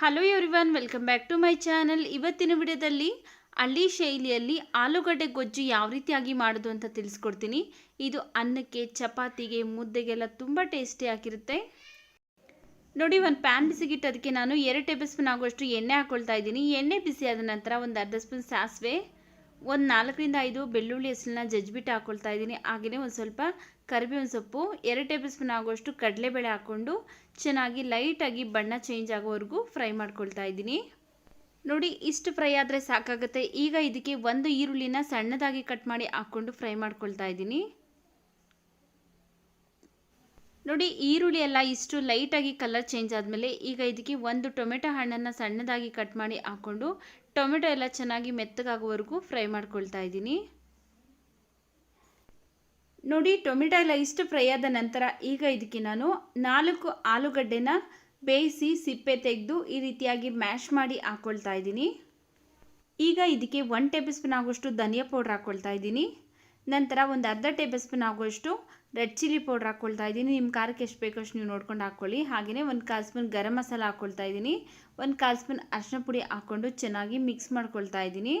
Hello everyone welcome back to my channel ಇವತ್ತಿನ ವಿಡಿಯೋದಲ್ಲಿ ಹಳ್ಳಿ ಶೈಲಿಯಲ್ಲಿ ಆಲೂಗಡ್ಡೆ ಗೊಜ್ಜು ಯಾವ ರೀತಿಯಾಗಿ ಮಾಡೋದು ಅಂತ ತಿಳಿಸ್ಕೊಡ್ತೀನಿ. ಇದು ಅನ್ನಕ್ಕೆ, ಚಪಾತಿಗೆ, ಮುದ್ದೆಗೆಲ್ಲ ತುಂಬ ಟೇಸ್ಟಿ ಆಗಿರುತ್ತೆ. ನೋಡಿ, ಒಂದು ಪ್ಯಾನ್ ಬಿಸಿಗಿಟ್ಟು ಅದಕ್ಕೆ ನಾನು ಎರಡು ಟೇಬಲ್ ಸ್ಪೂನ್ ಆಗುವಷ್ಟು ಎಣ್ಣೆ ಹಾಕ್ಕೊಳ್ತಾ ಇದ್ದೀನಿ. ಎಣ್ಣೆ ಬಿಸಿ ಆದ ನಂತರ ಒಂದು ಅರ್ಧ ಸ್ಪೂನ್ ಸಾಸಿವೆ ಒಂದು ನಾಲ್ಕರಿಂದ ಐದು ಬೆಳ್ಳುಳ್ಳಿ ಹೆಸರನ್ನ ಜಜ್ಬಿಟ್ಟು ಹಾಕ್ಕೊಳ್ತಾ ಇದ್ದೀನಿ. ಹಾಗೆಯೇ ಒಂದು ಸ್ವಲ್ಪ ಕರಿಬೇವಿನ ಸೊಪ್ಪು, ಎರಡು ಟೇಬಲ್ ಸ್ಪೂನ್ ಆಗುವಷ್ಟು ಕಡಲೆಬೇಳೆ ಹಾಕ್ಕೊಂಡು ಚೆನ್ನಾಗಿ ಲೈಟಾಗಿ ಬಣ್ಣ ಚೇಂಜ್ ಆಗೋವರೆಗೂ ಫ್ರೈ ಮಾಡ್ಕೊಳ್ತಾ ಇದ್ದೀನಿ. ನೋಡಿ, ಇಷ್ಟು ಫ್ರೈ ಆದರೆ ಸಾಕಾಗುತ್ತೆ. ಈಗ ಇದಕ್ಕೆ ಒಂದು ಈರುಳ್ಳಿನ ಸಣ್ಣದಾಗಿ ಕಟ್ ಮಾಡಿ ಹಾಕ್ಕೊಂಡು ಫ್ರೈ ಮಾಡ್ಕೊಳ್ತಾ ಇದ್ದೀನಿ. ನೋಡಿ, ಈರುಳ್ಳಿ ಎಲ್ಲ ಇಷ್ಟು ಲೈಟಾಗಿ ಕಲರ್ ಚೇಂಜ್ ಆದಮೇಲೆ ಈಗ ಇದಕ್ಕೆ ಒಂದು ಟೊಮೆಟೊ ಹಣ್ಣನ್ನು ಸಣ್ಣದಾಗಿ ಕಟ್ ಮಾಡಿ ಹಾಕ್ಕೊಂಡು ಟೊಮೆಟೊ ಎಲ್ಲ ಚೆನ್ನಾಗಿ ಮೆತ್ತಗಾಗುವವರೆಗೂ ಫ್ರೈ ಮಾಡ್ಕೊಳ್ತಾ ಇದ್ದೀನಿ. ನೋಡಿ, ಟೊಮೆಟೊ ಎಲ್ಲ ಇಷ್ಟು ಫ್ರೈ ಆದ ನಂತರ ಈಗ ಇದಕ್ಕೆ ನಾನು ನಾಲ್ಕು ಆಲೂಗಡ್ಡೆನ ಬೇಯಿಸಿ ಸಿಪ್ಪೆ ತೆಗೆದು ಈ ರೀತಿಯಾಗಿ ಮ್ಯಾಶ್ ಮಾಡಿ ಹಾಕ್ಕೊಳ್ತಾ ಇದ್ದೀನಿ. ಈಗ ಇದಕ್ಕೆ ಒನ್ ಟೇಬಲ್ ಸ್ಪೂನ್ ಆಗುವಷ್ಟು ಧನಿಯಾ ಪೌಡ್ರ್ ಹಾಕ್ಕೊಳ್ತಾ ಇದ್ದೀನಿ. ನಂತರ ಒಂದು ಅರ್ಧ ಟೇಬಲ್ ಸ್ಪೂನ್ ಆಗುವಷ್ಟು ರೆಡ್ ಚಿಲ್ಲಿ ಪೌಡ್ರ್ ಹಾಕ್ಕೊಳ್ತಾ ಇದ್ದೀನಿ. ನಿಮ್ಮ ಖಾರಕ್ಕೆ ಎಷ್ಟು ಬೇಕೋ ಅಷ್ಟು ನೀವು ನೋಡ್ಕೊಂಡು ಹಾಕ್ಕೊಳ್ಳಿ. ಹಾಗೆಯೇ ಒಂದು ಕಾಲು ಸ್ಪೂನ್ ಗರಂ ಮಸಾಲ ಹಾಕ್ಕೊಳ್ತಾ ಇದ್ದೀನಿ. ಒಂದು ಕಾಲು ಸ್ಪೂನ್ ಅರಿಶಿನ ಪುಡಿ ಹಾಕ್ಕೊಂಡು ಚೆನ್ನಾಗಿ ಮಿಕ್ಸ್ ಮಾಡ್ಕೊಳ್ತಾ ಇದ್ದೀನಿ.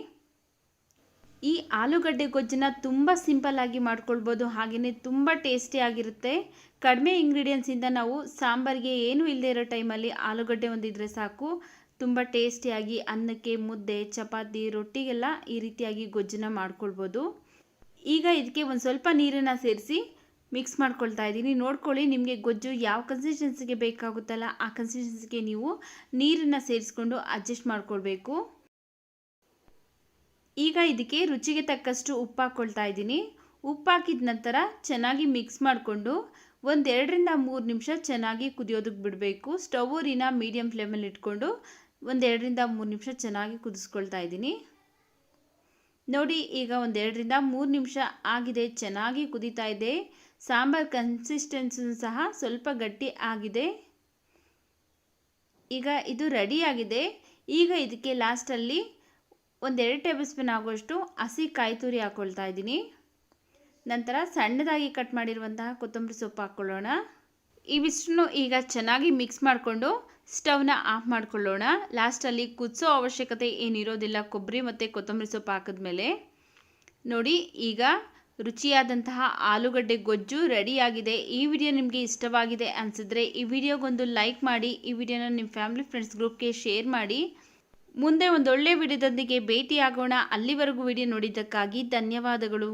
ಈ ಆಲೂಗಡ್ಡೆ ಗೊಜ್ಜನ್ನ ತುಂಬ ಸಿಂಪಲ್ಲಾಗಿ ಮಾಡ್ಕೊಳ್ಬೋದು. ಹಾಗೆಯೇ ತುಂಬ ಟೇಸ್ಟಿಯಾಗಿರುತ್ತೆ ಕಡಿಮೆ ಇಂಗ್ರೀಡಿಯೆಂಟ್ಸಿಂದ ನಾವು ಸಾಂಬಾರಿಗೆ ಏನೂ ಇಲ್ಲದೆ ಇರೋ ಟೈಮಲ್ಲಿ ಆಲೂಗಡ್ಡೆ ಒಂದಿದ್ರೆ ಸಾಕು. ತುಂಬ ಟೇಸ್ಟಿಯಾಗಿ ಅನ್ನಕ್ಕೆ, ಮುದ್ದೆ, ಚಪಾತಿ, ರೊಟ್ಟಿಗೆಲ್ಲ ಈ ರೀತಿಯಾಗಿ ಗೊಜ್ಜನ್ನ ಮಾಡ್ಕೊಳ್ಬೋದು. ಈಗ ಇದಕ್ಕೆ ಒಂದು ಸ್ವಲ್ಪ ನೀರನ್ನು ಸೇರಿಸಿ ಮಿಕ್ಸ್ ಮಾಡ್ಕೊಳ್ತಾ ಇದ್ದೀನಿ. ನೋಡ್ಕೊಳ್ಳಿ ನಿಮಗೆ ಗೊಜ್ಜು ಯಾವ ಕನ್ಸಿಸ್ಟೆನ್ಸಿಗೆ ಬೇಕಾಗುತ್ತಲ್ಲ ಆ ಕನ್ಸಿಸ್ಟೆನ್ಸಿಗೆ ನೀವು ನೀರನ್ನು ಸೇರಿಸ್ಕೊಂಡು ಅಡ್ಜಸ್ಟ್ ಮಾಡ್ಕೊಳ್ಬೇಕು. ಈಗ ಇದಕ್ಕೆ ರುಚಿಗೆ ತಕ್ಕಷ್ಟು ಉಪ್ಪು ಹಾಕ್ಕೊಳ್ತಾ ಇದ್ದೀನಿ. ಉಪ್ಪು ಹಾಕಿದ ನಂತರ ಚೆನ್ನಾಗಿ ಮಿಕ್ಸ್ ಮಾಡಿಕೊಂಡು ಒಂದೆರಡರಿಂದ ಮೂರು ನಿಮಿಷ ಚೆನ್ನಾಗಿ ಕುದಿಯೋದಕ್ಕೆ ಬಿಡಬೇಕು. ಸ್ಟವ್ ಊರಿನ ಮೀಡಿಯಮ್ ಫ್ಲೇಮಲ್ಲಿ ಇಟ್ಕೊಂಡು ಒಂದೆರಡರಿಂದ ಮೂರು ನಿಮಿಷ ಚೆನ್ನಾಗಿ ಕುದಿಸ್ಕೊಳ್ತಾ ಇದ್ದೀನಿ. ನೋಡಿ, ಈಗ ಒಂದೆರಡರಿಂದ ಮೂರು ನಿಮಿಷ ಆಗಿದೆ. ಚೆನ್ನಾಗಿ ಕುದೀತಾ ಇದೆ. ಸಾಂಬಾರ್ ಕನ್ಸಿಸ್ಟೆನ್ಸಿ ಸಹ ಸ್ವಲ್ಪ ಗಟ್ಟಿ ಆಗಿದೆ. ಈಗ ಇದು ರೆಡಿಯಾಗಿದೆ ಈಗ ಇದಕ್ಕೆ ಲಾಸ್ಟಲ್ಲಿ ಒಂದೆರಡು ಟೇಬಲ್ ಸ್ಪೂನ್ ಆಗುವಷ್ಟು ಹಸಿ ಕಾಯಿ ತುರಿ ಹಾಕ್ಕೊಳ್ತಾ ಇದ್ದೀನಿ. ನಂತರ ಸಣ್ಣದಾಗಿ ಕಟ್ ಮಾಡಿರುವಂತಹ ಕೊತ್ತಂಬರಿ ಸೊಪ್ಪು ಹಾಕ್ಕೊಳ್ಳೋಣ ಇವಿಷ್ಟನ್ನು ಈಗ ಚೆನ್ನಾಗಿ ಮಿಕ್ಸ್ ಮಾಡಿಕೊಂಡು ಸ್ಟವ್ನ ಆಫ್ ಮಾಡ್ಕೊಳ್ಳೋಣ. ಲಾಸ್ಟಲ್ಲಿ ಕುದಿಸೋ ಅವಶ್ಯಕತೆ ಏನಿರೋದಿಲ್ಲ. ಕೊಬ್ಬರಿ ಮತ್ತು ಕೊತ್ತಂಬರಿ ಸೊಪ್ಪು ಹಾಕಿದ್ಮೇಲೆ ನೋಡಿ, ಈಗ ರುಚಿಯಾದಂತಹ ಆಲೂಗಡ್ಡೆ ಗೊಜ್ಜು ರೆಡಿಯಾಗಿದೆ ಈ ವಿಡಿಯೋ ನಿಮಗೆ ಇಷ್ಟವಾಗಿದೆ ಅನಿಸಿದ್ರೆ ಈ ವಿಡಿಯೋಗೊಂದು ಲೈಕ್ ಮಾಡಿ, ಈ ವಿಡಿಯೋನ ನಿಮ್ಮ ಫ್ಯಾಮಿಲಿ ಫ್ರೆಂಡ್ಸ್ ಗ್ರೂಪ್ಗೆ ಶೇರ್ ಮಾಡಿ. ಮುಂದೆ ಒಂದೊಳ್ಳೆ ವಿಡಿಯೋದೊಂದಿಗೆ ಭೇಟಿಯಾಗೋಣ. ಅಲ್ಲಿವರೆಗೂ ವಿಡಿಯೋ ನೋಡಿದ್ದಕ್ಕಾಗಿ ಧನ್ಯವಾದಗಳು.